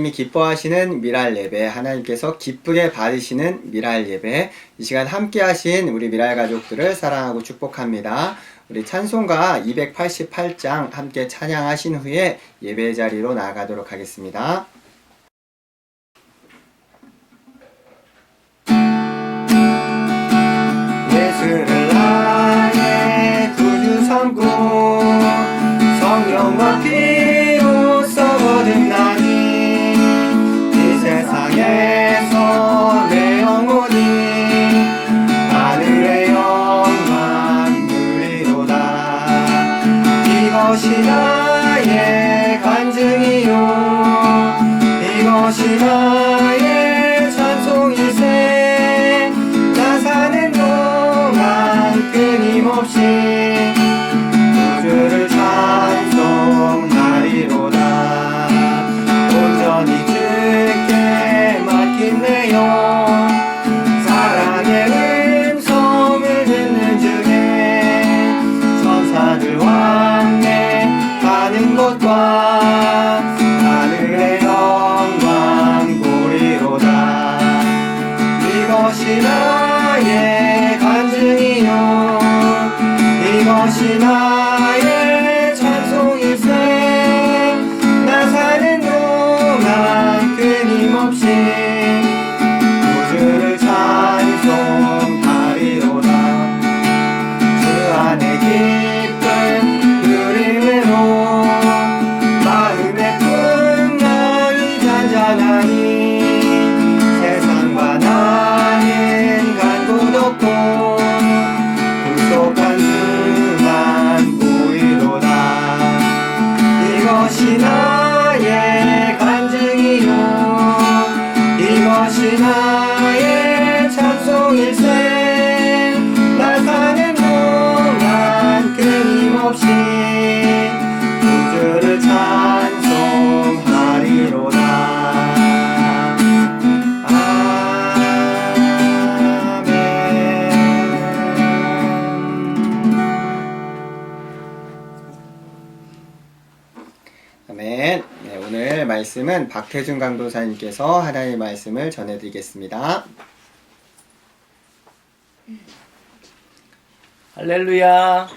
하나님이 기뻐하시는 미랄 예배, 하나님께서 기쁘게 받으시는 미랄 예배, 이 시간 함께 하신 우리 미랄 가족들을 사랑하고 축복합니다. 우리 찬송가 288장 함께 찬양하신 후에 예배 자리로 나아가도록 하겠습니다. 이것이 나의 간증이요. 이것이 나 Бо 말씀은 박태준 강도사님께서 하나님의 말씀을 전해드리겠습니다. 할렐루야.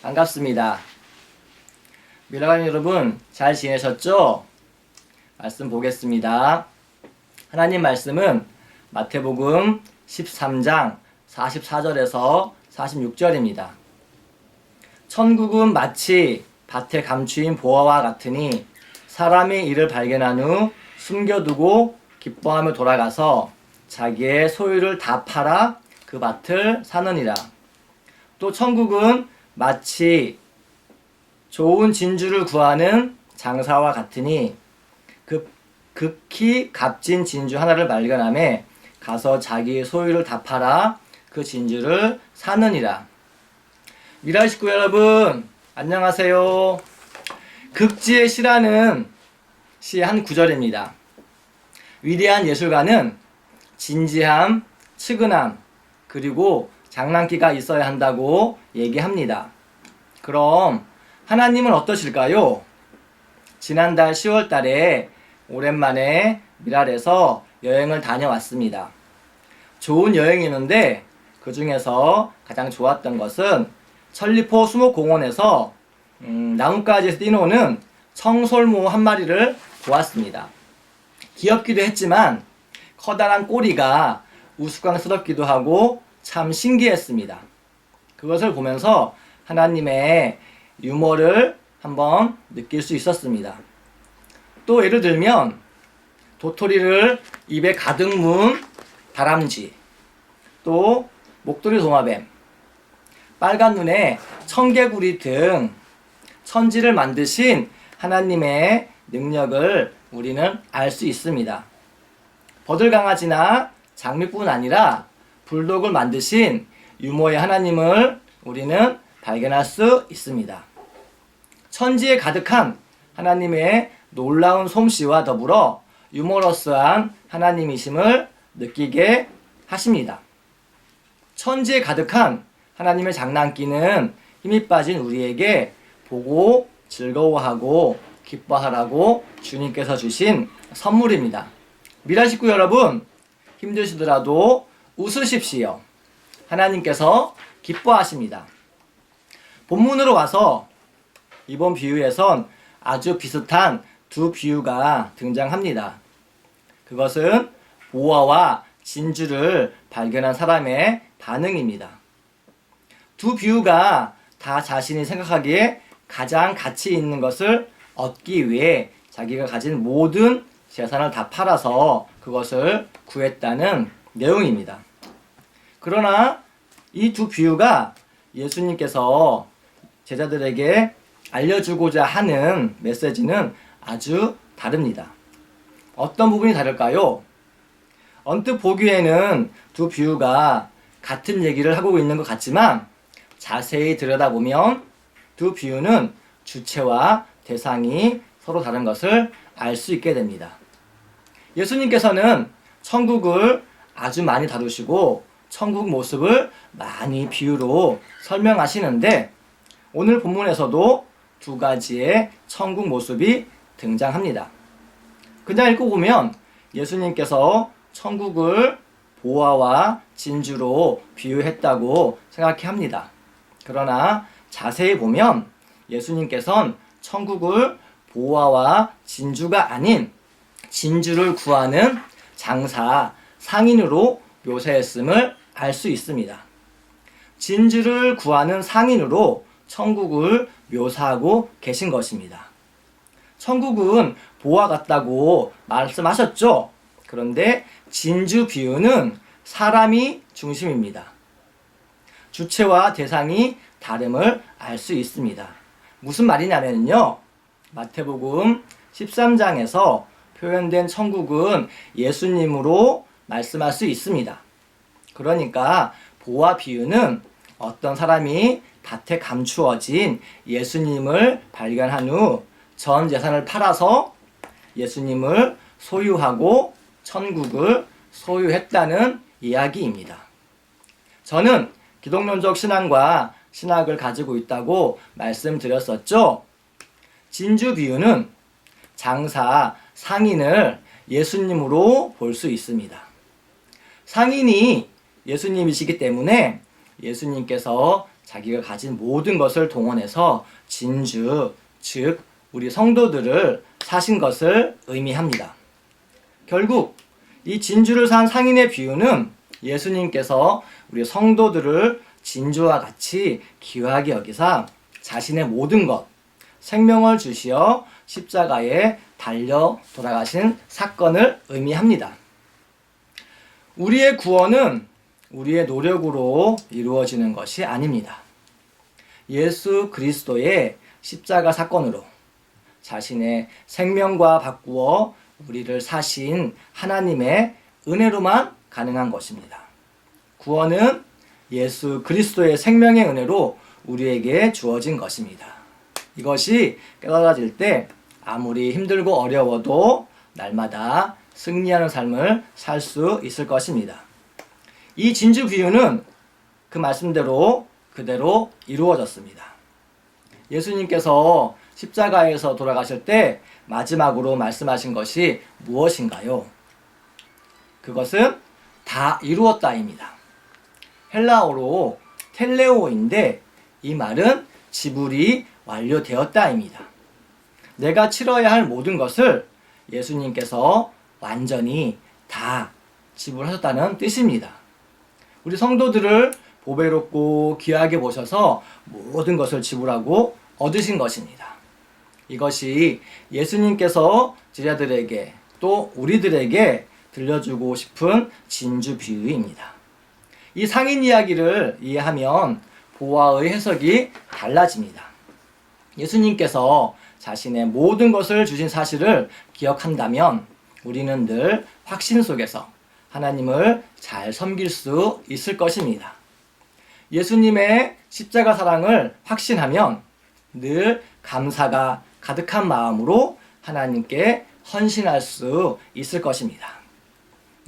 반갑습니다. 미라간 여러분, 잘 지내셨죠? 말씀 보겠습니다. 하나님 말씀은 마태복음 13장 44절에서 46절입니다. 천국은 마치 밭에 감추인 보화와 같으니 사람이 이를 발견한 후 숨겨두고 기뻐하며 돌아가서 자기의 소유를 다 팔아 그 밭을 사느니라. 또 천국은 마치 좋은 진주를 구하는 장사와 같으니 그 극히 값진 진주 하나를 발견함에 가서 자기의 소유를 다 팔아 그 진주를 사느니라. 미라 식구 여러분, 안녕하세요. 극지의 시라는 시의 한 구절입니다. 위대한 예술가는 진지함, 측은함, 그리고 장난기가 있어야 한다고 얘기합니다. 그럼 하나님은 어떠실까요? 지난달 10월 달에 오랜만에 미랄에서 여행을 다녀왔습니다. 좋은 여행이었는데 그 중에서 가장 좋았던 것은 천리포 수목공원에서 음, 나뭇가지에서 뛰노는 청솔모 한 마리를 보았습니다. 귀엽기도 했지만 커다란 꼬리가 우스꽝스럽기도 하고 참 신기했습니다. 그것을 보면서 하나님의 유머를 한번 느낄 수 있었습니다. 또 예를 들면 도토리를 입에 가득 문 다람쥐 또 목도리 도마뱀 빨간 눈에 청개구리 등 천지를 만드신 하나님의 능력을 우리는 알 수 있습니다. 버들강아지나 장미뿐 아니라 불독을 만드신 유모의 하나님을 우리는 발견할 수 있습니다. 천지에 가득한 하나님의 놀라운 솜씨와 더불어 유머러스한 하나님이심을 느끼게 하십니다. 천지에 가득한 하나님의 장난기는 힘이 빠진 우리에게 보고 즐거워하고 기뻐하라고 주님께서 주신 선물입니다. 미라 식구 여러분, 힘드시더라도 웃으십시오. 하나님께서 기뻐하십니다. 본문으로 와서 이번 비유에선 아주 비슷한 두 비유가 등장합니다. 그것은 보아와 진주를 발견한 사람의 반응입니다. 두 비유가 다 자신이 생각하기에 가장 가치 있는 것을 얻기 위해 자기가 가진 모든 재산을 다 팔아서 그것을 구했다는 내용입니다. 그러나 이 두 비유가 예수님께서 제자들에게 알려주고자 하는 메시지는 아주 다릅니다. 어떤 부분이 다를까요? 언뜻 보기에는 두 비유가 같은 얘기를 하고 있는 것 같지만 자세히 들여다보면 두 비유는 주체와 대상이 서로 다른 것을 알 수 있게 됩니다. 예수님께서는 천국을 아주 많이 다루시고 천국 모습을 많이 비유로 설명하시는데 오늘 본문에서도 두 가지의 천국 모습이 등장합니다. 그냥 읽고 보면 예수님께서 천국을 보아와 진주로 비유했다고 생각해 합니다. 그러나 자세히 보면 예수님께서는 천국을 보아와 진주가 아닌 진주를 구하는 장사 상인으로 묘사했음을 알 수 있습니다. 진주를 구하는 상인으로 천국을 묘사하고 계신 것입니다. 천국은 보아 같다고 말씀하셨죠? 그런데 진주 비유는 사람이 중심입니다. 주체와 대상이 다름을 알 수 있습니다. 무슨 말이냐면요. 마태복음 13장에서 표현된 천국은 예수님으로 말씀할 수 있습니다. 그러니까 보아 비유는 어떤 사람이 밭에 감추어진 예수님을 발견한 후 전 재산을 팔아서 예수님을 소유하고 천국을 소유했다는 이야기입니다. 저는 기독론적 신앙과 신학을 가지고 있다고 말씀드렸었죠. 진주 비유는 장사 상인을 예수님으로 볼 수 있습니다. 상인이 예수님이시기 때문에 예수님께서 자기가 가진 모든 것을 동원해서 진주, 즉 우리 성도들을 사신 것을 의미합니다. 결국 이 진주를 산 상인의 비유는 예수님께서 우리 성도들을 진주와 같이 귀하게 여기사 자신의 모든 것, 생명을 주시어 십자가에 달려 돌아가신 사건을 의미합니다. 우리의 구원은 우리의 노력으로 이루어지는 것이 아닙니다. 예수 그리스도의 십자가 사건으로 자신의 생명과 바꾸어 우리를 사신 하나님의 은혜로만 가능한 것입니다. 구원은 예수 그리스도의 생명의 은혜로 우리에게 주어진 것입니다. 이것이 깨달아질 때 아무리 힘들고 어려워도 날마다 승리하는 삶을 살 수 있을 것입니다. 이 진주 비유는 그 말씀대로 그대로 이루어졌습니다. 예수님께서 십자가에서 돌아가실 때 마지막으로 말씀하신 것이 무엇인가요? 그것은 다 이루었다입니다. 헬라어로 텔레오인데 이 말은 지불이 완료되었다입니다. 내가 치러야 할 모든 것을 예수님께서 완전히 다 지불하셨다는 뜻입니다. 우리 성도들을 보배롭고 귀하게 보셔서 모든 것을 지불하고 얻으신 것입니다. 이것이 예수님께서 제자들에게 또 우리들에게 들려주고 싶은 진주 비유입니다. 이 상인 이야기를 이해하면 보아의 해석이 달라집니다. 예수님께서 자신의 모든 것을 주신 사실을 기억한다면 우리는 늘 확신 속에서 하나님을 잘 섬길 수 있을 것입니다. 예수님의 십자가 사랑을 확신하면 늘 감사가 가득한 마음으로 하나님께 헌신할 수 있을 것입니다.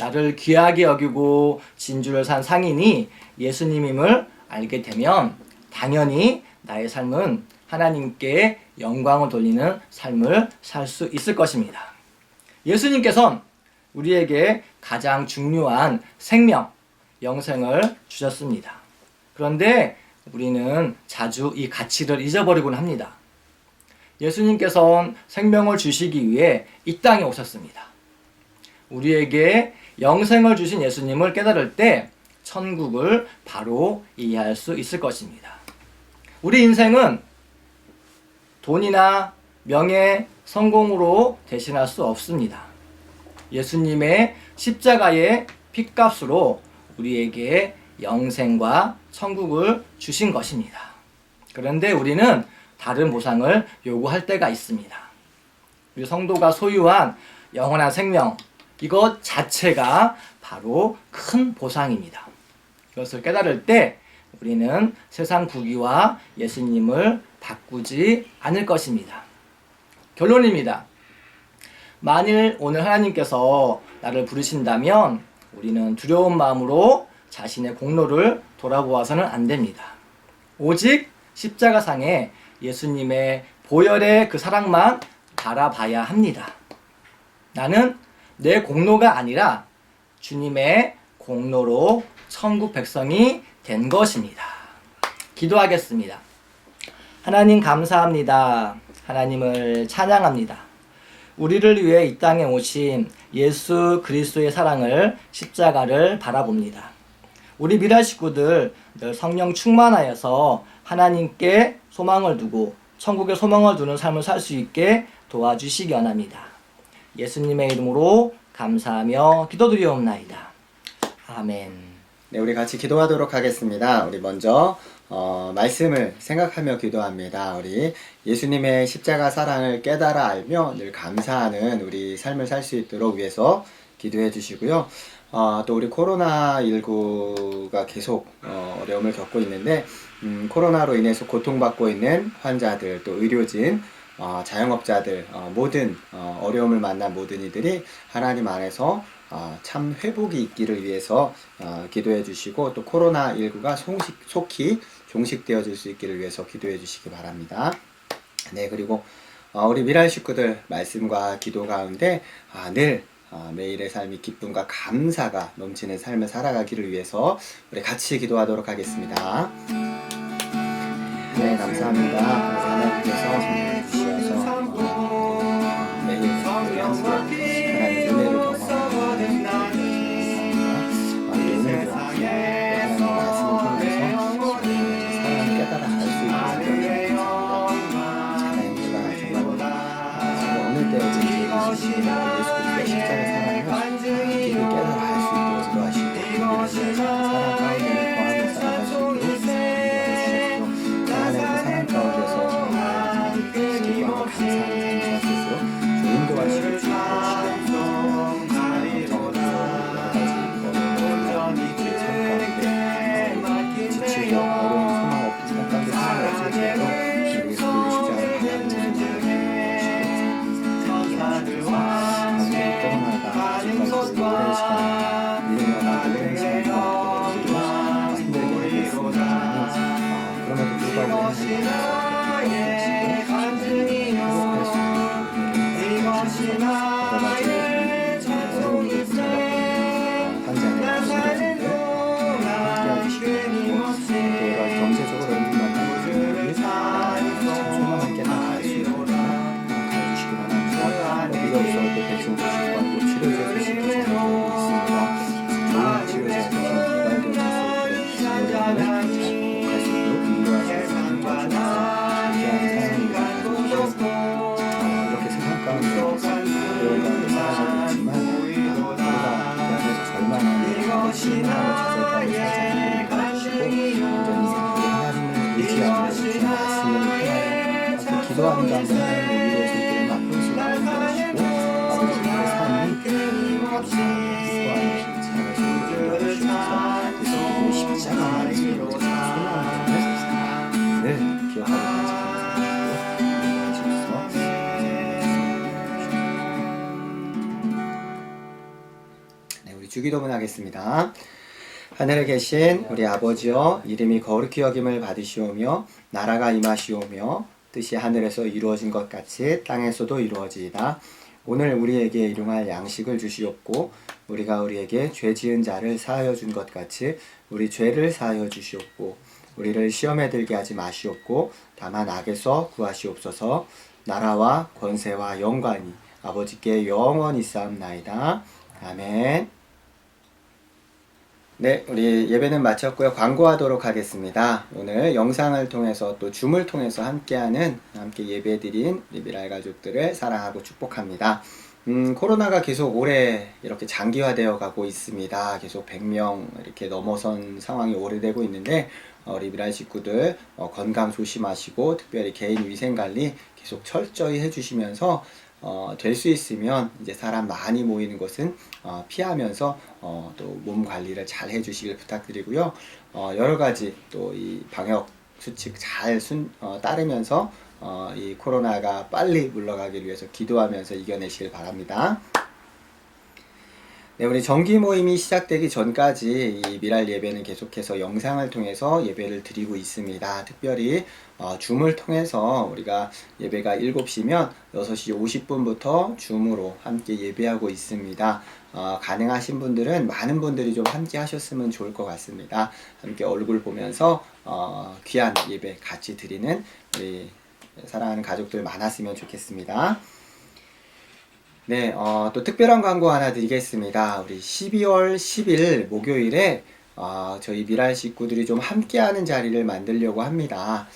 나를 귀하게 여기고 진주를 산 상인이 예수님임을 알게 되면 당연히 나의 삶은 하나님께 영광을 돌리는 삶을 살 수 있을 것입니다. 예수님께서는 우리에게 가장 중요한 생명, 영생을 주셨습니다. 그런데 우리는 자주 이 가치를 잊어버리곤 합니다. 예수님께서는 생명을 주시기 위해 이 땅에 오셨습니다. 우리에게 영생을 주신 예수님을 깨달을 때 천국을 바로 이해할 수 있을 것입니다. 우리 인생은 돈이나 명예, 성공으로 대신할 수 없습니다. 예수님의 십자가의 핏값으로 우리에게 영생과 천국을 주신 것입니다. 그런데 우리는 다른 보상을 요구할 때가 있습니다. 우리 성도가 소유한 영원한 생명, 이것 자체가 바로 큰 보상입니다. 이것을 깨달을 때 우리는 세상 부귀와 예수님을 바꾸지 않을 것입니다. 결론입니다. 만일 오늘 하나님께서 나를 부르신다면 우리는 두려운 마음으로 자신의 공로를 돌아보아서는 안 됩니다. 오직 십자가상에 예수님의 보혈의 그 사랑만 바라봐야 합니다. 나는 내 공로가 아니라 주님의 공로로 천국 백성이 된 것입니다. 기도하겠습니다. 하나님 감사합니다. 하나님을 찬양합니다. 우리를 위해 이 땅에 오신 예수 그리스도의 사랑을 십자가를 바라봅니다. 우리 미라 식구들 늘 성령 충만하여서 하나님께 소망을 두고 천국에 소망을 두는 삶을 살 수 있게 도와주시기 원합니다. 예수님의 이름으로 감사하며 기도드리옵나이다. 아멘. 네, 우리 같이 기도하도록 하겠습니다. 우리 먼저 어, 말씀을 생각하며 기도합니다. 우리 예수님의 십자가 사랑을 깨달아 알며 늘 감사하는 우리 삶을 살 수 있도록 위해서 기도해 주시고요. 어, 또 우리 코로나19가 계속 어, 어려움을 겪고 있는데 음, 코로나로 인해서 고통받고 있는 환자들 또 의료진 어, 자영업자들 어, 모든 어, 어려움을 만난 모든 이들이 하나님 안에서 어, 참 회복이 있기를 위해서 어, 기도해 주시고 또 코로나 19가 속히, 종식되어질 수 있기를 위해서 기도해 주시기 바랍니다. 네 그리고 어, 우리 미랄 식구들 말씀과 기도 가운데 아, 늘 어, 매일의 삶이 기쁨과 감사가 넘치는 삶을 살아가기를 위해서 우리 같이 기도하도록 하겠습니다. 네 감사합니다. 하나님께서 어, 매일 우리 늘 기억하고 간직하면서 네, 우리 주기도문 하겠습니다. 하늘에 계신 우리 아버지여 이름이 거룩히 여김을 받으시오며 나라가 임하시오며 뜻이 하늘에서 이루어진 것 같이 땅에서도 이루어지이다. 오늘 우리에게 일용할 양식을 주시옵고 우리가 우리에게 죄 지은 자를 사하여 준 것 같이 우리 죄를 사하여 주시옵고 우리를 시험에 들게 하지 마시옵고 다만 악에서 구하시옵소서 나라와 권세와 영광이 아버지께 영원히 쌓옵나이다. 아멘. 네, 우리 예배는 마쳤고요. 광고하도록 하겠습니다. 오늘 영상을 통해서 또 줌을 통해서 함께하는 함께 예배드린 우리 미랄 가족들을 사랑하고 축복합니다. 음, 코로나가 계속 올해 이렇게 장기화되어 가고 있습니다. 계속 100명 이렇게 넘어선 상황이 오래되고 있는데 어, 우리 미랄 식구들 어, 건강 조심하시고 특별히 개인 위생 관리 계속 철저히 해주시면서 어, 될 수 있으면 이제 사람 많이 모이는 곳은 어, 피하면서 어, 또 몸 관리를 잘 해주시길 부탁드리고요. 어, 여러 가지 또 이 방역 수칙 잘 순, 어, 따르면서 어, 이 코로나가 빨리 물러가기 위해서 기도하면서 이겨내시길 바랍니다. 네, 우리 정기 모임이 시작되기 전까지 이 미랄 예배는 계속해서 영상을 통해서 예배를 드리고 있습니다. 특별히 어, 줌을 통해서 우리가 예배가 7시면 6시 50분부터 줌으로 함께 예배하고 있습니다. 어, 가능하신 분들은 많은 분들이 좀 함께 하셨으면 좋을 것 같습니다. 함께 얼굴 보면서 어, 귀한 예배 같이 드리는 우리 사랑하는 가족들 많았으면 좋겠습니다. 네, 어, 또 특별한 광고 하나 드리겠습니다. 우리 12월 10일 목요일에 어, 저희 미랄 식구들이 좀 함께하는 자리를 만들려고 합니다.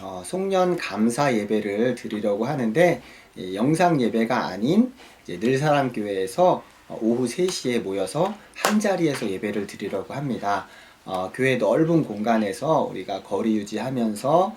어, 송년 감사 예배를 드리려고 하는데 이 영상 예배가 아닌 이제 늘사람 교회에서 어, 오후 3시에 모여서 한 자리에서 예배를 드리려고 합니다. 어, 교회 넓은 공간에서 우리가 거리 유지하면서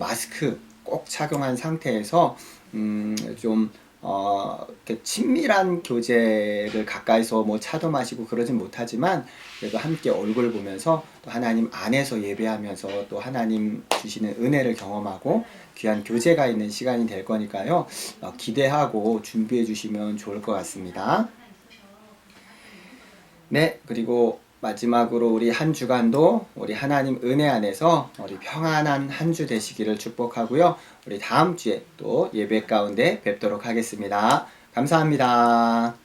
마스크 꼭 착용한 상태에서 음, 좀 어, 친밀한 교제를 가까이서 뭐 차도 마시고 그러진 못하지만 그래도 함께 얼굴 보면서 또 하나님 안에서 예배하면서 또 하나님 주시는 은혜를 경험하고 귀한 교제가 있는 시간이 될 거니까요. 어, 기대하고 준비해 주시면 좋을 것 같습니다. 네, 그리고 마지막으로 우리 한 주간도 우리 하나님 은혜 안에서 우리 평안한 한 주 되시기를 축복하고요. 우리 다음 주에 또 예배 가운데 뵙도록 하겠습니다. 감사합니다.